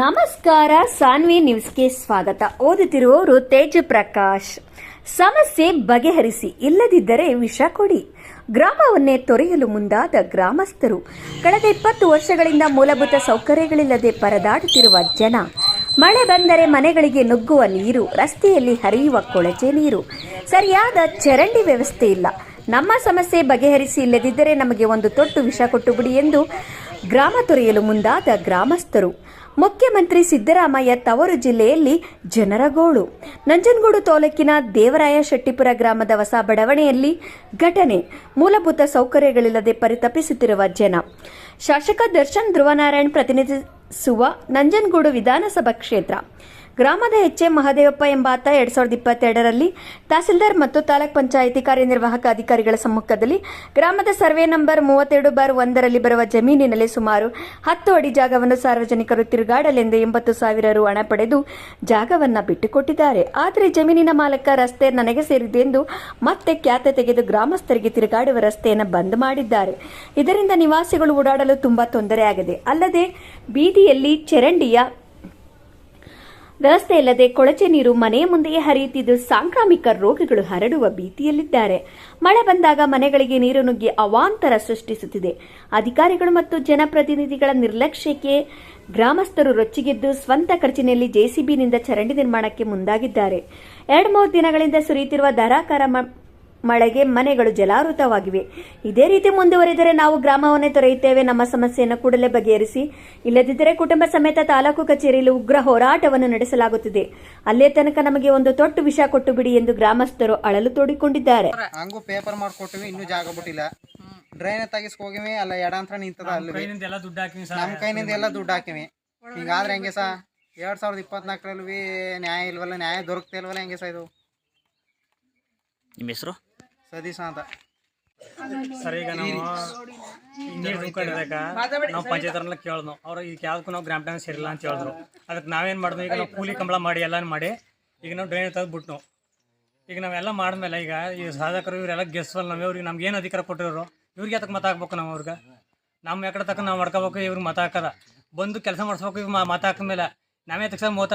ನಮಸ್ಕಾರ, ಸಾನ್ವಿ ನ್ಯೂಸ್ಗೆ ಸ್ವಾಗತ. ಓದುತ್ತಿರುವವರು ತೇಜ ಪ್ರಕಾಶ್. ಸಮಸ್ಯೆ ಬಗೆಹರಿಸಿ, ಇಲ್ಲದಿದ್ದರೆ ವಿಷ ಕೊಡಿ. ಗ್ರಾಮವನ್ನೇ ತೊರೆಯಲು ಮುಂದಾದ ಗ್ರಾಮಸ್ಥರು, ಕಳೆದ ಇಪ್ಪತ್ತು ವರ್ಷಗಳಿಂದ ಮೂಲಭೂತ ಸೌಕರ್ಯಗಳಿಲ್ಲದೆ ಪರದಾಡುತ್ತಿರುವ ಜನ, ಮಳೆ ಬಂದರೆ ಮನೆಗಳಿಗೆ ನುಗ್ಗುವ ನೀರು, ರಸ್ತೆಯಲ್ಲಿ ಹರಿಯುವ ಕೊಳಚೆ ನೀರು, ಸರಿಯಾದ ಚರಂಡಿ ವ್ಯವಸ್ಥೆ ಇಲ್ಲ. ನಮ್ಮ ಸಮಸ್ಯೆ ಬಗೆಹರಿಸಿ, ಇಲ್ಲದಿದ್ದರೆ ನಮಗೆ ಒಂದು ತೊಟ್ಟು ವಿಷ ಕೊಟ್ಟು ಬಿಡಿ ಎಂದು ಗ್ರಾಮ ತೊರೆಯಲು ಮುಂದಾದ ಗ್ರಾಮಸ್ಥರು. ಮುಖ್ಯಮಂತ್ರಿ ಸಿದ್ದರಾಮಯ್ಯ ತವರು ಜಿಲ್ಲೆಯಲ್ಲಿ ಜನರ ಗೋಳು. ನಂಜನಗೂಡು ತಾಲೂಕಿನ ದೇವರಾಯ ಶೆಟ್ಟಿಪುರ ಗ್ರಾಮದ ಹೊಸ ಬಡಾವಣೆಯಲ್ಲಿ ಘಟನೆ. ಮೂಲಭೂತ ಸೌಕರ್ಯಗಳಿಲ್ಲದೆ ಪರಿತಪಿಸುತ್ತಿರುವ ಜನ. ಶಾಸಕ ದರ್ಶನ್ ಧ್ರುವನಾರಾಯಣ್ ಪ್ರತಿನಿಧಿಸುವ ನಂಜನಗೂಡು ವಿಧಾನಸಭಾ ಕ್ಷೇತ್ರ. ಗ್ರಾಮದ ಎಚ್ ಎಂ ಮಹದೇವಪ್ಪ ಎಂಬಾತ ಎರಡ್ ಸಾವಿರದ ಇಪ್ಪತ್ತೆರಡರಲ್ಲಿ ತಹಸೀಲ್ದಾರ್ ಮತ್ತು ತಾಲೂಕ್ ಪಂಚಾಯಿತಿ ಕಾರ್ಯನಿರ್ವಾಹಕ ಅಧಿಕಾರಿಗಳ ಸಮ್ಮುಖದಲ್ಲಿ ಗ್ರಾಮದ ಸರ್ವೆ ನಂಬರ್ ಮೂವತ್ತೆರಡು ಬಾರ್ ಒಂದರಲ್ಲಿ ಬರುವ ಜಮೀನಿನಲ್ಲಿ ಸುಮಾರು ಹತ್ತು ಅಡಿ ಜಾಗವನ್ನು ಸಾರ್ವಜನಿಕರು ತಿರುಗಾಡಲೆಂದು ಎಂಬತ್ತು ಸಾವಿರ ರು ಹಣ ಪಡೆದು ಜಾಗವನ್ನು ಬಿಟ್ಟುಕೊಟ್ಟಿದ್ದಾರೆ. ಆದರೆ ಜಮೀನಿನ ಮಾಲಕ ರಸ್ತೆ ನನಗೆ ಸೇರಿದೆ ಎಂದು ಮತ್ತೆ ಖ್ಯಾತೆ ತೆಗೆದು ಗ್ರಾಮಸ್ಥರಿಗೆ ತಿರುಗಾಡುವ ರಸ್ತೆಯನ್ನು ಬಂದ್ ಮಾಡಿದ್ದಾರೆ. ಇದರಿಂದ ನಿವಾಸಿಗಳು ಓಡಾಡಲು ತುಂಬಾ ತೊಂದರೆಯಾಗಿದೆ ಅಲ್ಲದೆ ಬೀದಿಯಲ್ಲಿ ಚರಂಡಿಯ ವ್ಯವಸ್ಥೆ ಇಲ್ಲದೆ ಕೊಳಚೆ ನೀರು ಮನೆಯ ಮುಂದೆಯೇ ಹರಿಯುತ್ತಿದ್ದು ಸಾಂಕ್ರಾಮಿಕ ರೋಗಗಳು ಹರಡುವ ಭೀತಿಯಲ್ಲಿದ್ದಾರೆ. ಮಳೆ ಬಂದಾಗ ಮನೆಗಳಿಗೆ ನೀರು ನುಗ್ಗಿ ಅವಾಂತರ ಸೃಷ್ಟಿಸುತ್ತಿದೆ. ಅಧಿಕಾರಿಗಳು ಮತ್ತು ಜನಪ್ರತಿನಿಧಿಗಳ ನಿರ್ಲಕ್ಷ್ಯಕ್ಕೆ ಗ್ರಾಮಸ್ಥರು ರೊಚ್ಚಿಗೆದ್ದು ಸ್ವಂತ ಖರ್ಚಿನಲ್ಲಿ ಜೆಸಿಬಿನಿಂದ ಚರಂಡಿ ನಿರ್ಮಾಣಕ್ಕೆ ಮುಂದಾಗಿದ್ದಾರೆ. ಎರಡು ಮೂರು ದಿನಗಳಿಂದ ಸುರಿಯುತ್ತಿರುವ ಧಾರಾಕಾರ ಮಳೆಗೆ ಮನೆಗಳು ಜಲಾವೃತವಾಗಿವೆ. ಇದೇ ರೀತಿ ಮುಂದುವರಿದರೆ ನಾವು ಗ್ರಾಮವನ್ನೇ ತೊರೆಯುತ್ತೇವೆ. ನಮ್ಮ ಸಮಸ್ಯೆಯನ್ನು ಕೂಡಲೇ ಬಗೆಹರಿಸಿ. ಇಲ್ಲದಿದ್ದರೆ ಕುಟುಂಬ ಸಮೇತ ತಾಲೂಕು ಕಚೇರಿಯಲ್ಲಿ ಉಗ್ರ ಹೋರಾಟವನ್ನು ನಡೆಸಲಾಗುತ್ತಿದೆ. ಅಲ್ಲೇ ತನಕ ನಮಗೆ ಒಂದು ತೊಟ್ಟು ವಿಷ ಕೊಟ್ಟು ಬಿಡಿ ಎಂದು ಗ್ರಾಮಸ್ಥರು ಅಳಲು ತೋಡಿಕೊಂಡಿದ್ದಾರೆ. ಹಂಗೂ ಪೇಪರ್ ಮಾಡ್ಕೊಟ್ಟಿವಿ ಇನ್ನೂ ಜಾಗ ಬಿಟ್ಟಿಲ್ಲ. ಡ್ರೈನ್ ತೆಗಿಸ್ಕ ಹೋಗಿವಿ ಅಲ್ಲ ಎಡಾಂತರ ನಿಂತದ ಅಲ್ಲಿ ಕೈನಿಂದ ಎಲ್ಲ ದುಡ್ಡು ಹಾಕಿವಿ ನಮ್ಮ ಕೈನಿಂದ ಎಲ್ಲ ದುಡ್ಡು ಹಾಕಿವಿ. ಹಿಂಗಾದ್ರೆ ಹೆಂಗೆ ಸಾ? ಎರಡ್ ಸಾವಿರದ ಇಪ್ಪತ್ನಾಲ್ಕರಲ್ಲಿ ನ್ಯಾಯ ಇಲ್ವಲ್ಲ ನ್ಯಾಯ ದೊರಕ್ತಾ ಇಲ್ವಲ್ಲ ಹೆಂಗೆ ಸಾ ಇದು? ನಿಮ್ಮ ಹೆಸರು? ಸದೀಶ ಅಂತ. ಸರ್ ಈಗ ನಾವು ನೀರು ನಾವು ಪಂಚಾಯತ್ರನ್ನ ಕೇಳಿದ್ವು ಅವ್ರು ಈಗ ಯಾವ್ದಕ್ಕೂ ನಾವು ಗ್ರಾಮ ಡ್ಯಾನ್ಸ್ ಸೇರಿಲ್ಲ ಅಂತ ಹೇಳಿದ್ರು. ಅದಕ್ಕೆ ನಾವೇನು ಮಾಡಿದ್ವಿ? ಈಗ ನಾವು ಕೂಲಿ ಕಂಬಳ ಮಾಡಿ ಎಲ್ಲಾನು ಮಾಡಿ ಈಗ ನಾವು ಡ್ರೈನ್ ತೆಗೆದ್ಬಿಟ್ಟು ಈಗ ನಾವೆಲ್ಲ ಮಾಡಿದ್ಮೇಲೆ ಈಗ ಈ ಸಾಧಕರು ಇವರೆಲ್ಲ ಗೆಸ್ವಲ್ ನಾವು ಇವ್ರಿಗೆ ನಮ್ಗೆ ಏನು ಅಧಿಕಾರ ಕೊಟ್ಟಿರೋರು? ಇವ್ರಿಗೆ ಅದಕ್ಕೆ ಮತ ಹಾಕ್ಬೇಕು ನಾವು ಅವ್ರಿಗೆ? ನಮ್ಮ ಯಾಕಡೆ ತಕ್ಕ ನಾವು ಮಾಡ್ಕೋಬೇಕು ಇವ್ರಿಗೆ ಮತ ಹಾಕದ. ಬಂದು ಕೆಲಸ ಮಾಡಿಸ್ಬೇಕು ಇವ್ರು ಮತ ಹಾಕಿದ್ಮೇಲೆ ನಾವೇ ತಕ್ಷಣ ಮೂವತ್ತ